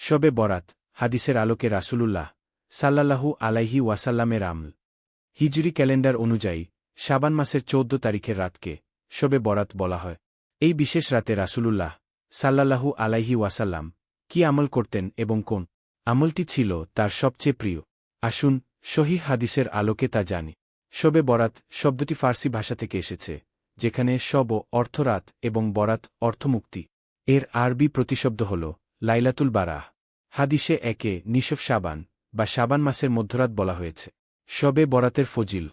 শবে বরাত, হাদিসের আলোকে রাসূলুল্লাহ সাল্লাল্লাহু আলাইহি ওয়াসাল্লামের আমল। হিজরি ক্যালেন্ডার অনুযায়ী, শাবান মাসের চৌদ্দ তারিখের রাতকে শবে বরাত বলা হয়। এই বিশেষ রাতে রাসূলুল্লাহ সাল্লাল্লাহু আলাইহি ওয়াসাল্লাম কি আমল করতেন এবং কোন আমলটি ছিল তার সবচেয়ে প্রিয়? আসুন সহি হাদিসের আলোকে তা জানি। শবে বরাত শব্দটি ফার্সি ভাষা থেকে এসেছে, যেখানে শব অর্থরাত এবং বরাত অর্থমুক্তি। এর আরবি প্রতিশব্দ হল লাইলাতুল বারাহ। হাদিসে একে নিশফ সাবান বা সাবান মাসের মধ্যরাত বলা হয়েছে। শবে বরাতের ফজিল।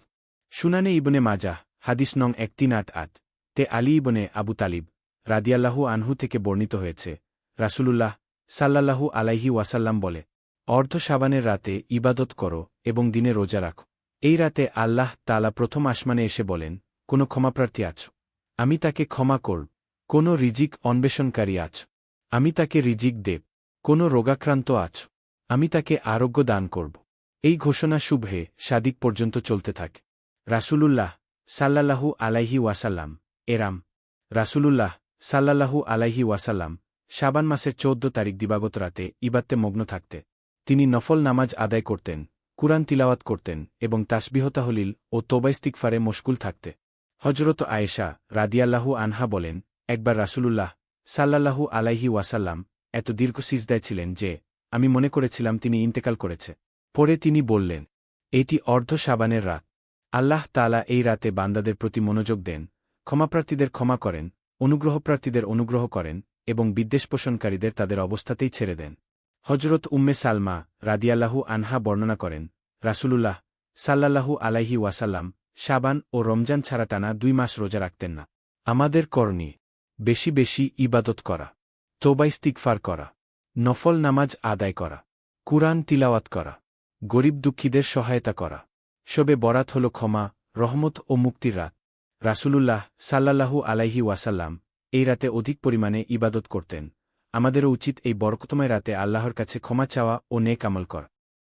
শুনানে ইবনে মাজাহ, হাদিস নং এক তিন আট আট, তে আলী ইবনে আবু তালিব রাদিয়াল্লাহু আনহু থেকে বর্ণিত হয়েছে, রাসূলুল্লাহ সাল্লাল্লাহু আলাইহি ওয়াসাল্লাম বলে, অর্ধ সাবানের রাতে ইবাদত করো এবং দিনে রোজা রাখো। এই রাতে আল্লাহ তালা প্রথম আসমানে এসে বলেন, কোনো ক্ষমাপ্রার্থী আছো। আমি তাকে ক্ষমা করব, কোনো রিজিক অন্বেষণকারী আছ। আমি তাকে রিজিক দেব, কোনো রোগাক্রান্ত আছ, আমি তাকে আরোগ্য দান করব। এই ঘোষণা শুভে সাদিক পর্যন্ত চলতে থাকে। রাসূলুল্লাহ সাল্লাল্লাহু আলাইহি ওয়াসাল্লাম, এরাম। রাসূলুল্লাহ সাল্লাল্লাহু আলাইহি ওয়াসাল্লাম, শাবান মাসের চৌদ্দ তারিখ দিবাগত রাতে ইবাত্তে মগ্ন থাকতে। তিনি নফল নামাজ আদায় করতেন, কুরআন তিলাওয়াত করতেন এবং তাসবিহতাহলিল ও তোবাইস্তিকফারে মশকুল থাকতে। হজরত আয়েশা রাদিয়াল্লাহু আনহা বলেন, একবার রাসূলুল্লাহ সাল্লাল্লাহু আলাইহি ওয়াসাল্লাম এত দীর্ঘ সিজদায় ছিলেন যে, আমি মনে করেছিলাম তিনি ইন্তেকাল করেছে। পরে তিনি বললেন, এটি অর্ধ সাবানের রাত। আল্লাহ তালা এই রাতে বান্দাদের প্রতি মনোযোগ দেন, ক্ষমাপ্রার্থীদের ক্ষমা করেন, অনুগ্রহপ্রার্থীদের অনুগ্রহ করেন এবং বিদ্বেষ পোষণকারীদের তাদের অবস্থাতেই ছেড়ে দেন। হজরত উম্মে সালমা রাদিয়াল্লাহু আনহা বর্ণনা করেন, রাসূলুল্লাহ সাল্লাল্লাহু আলাইহি ওয়াসাল্লাম সাবান ও রমজান ছাড়া টানা দুই মাস রোজা রাখতেন না। আমাদের করণী বেশি বেশি ইবাদত করা। তোবাইস্তিকফার করা। নফল নামাজ আদায় করা। কুরআন তিলাওয়াত করা। গরিব দুঃখীদের সহায়তা করা। শবে বরাত হল ক্ষমা, রহমত ও মুক্তির রাত। রাসূলুল্লাহ সাল্লাল্লাহু আলাইহি ওয়াসাল্লাম এই রাতে অধিক পরিমাণে ইবাদত করতেন। আমাদেরও উচিত এই বরকতময় রাতে আল্লাহর কাছে ক্ষমা চাওয়া ও নেক আমল করা।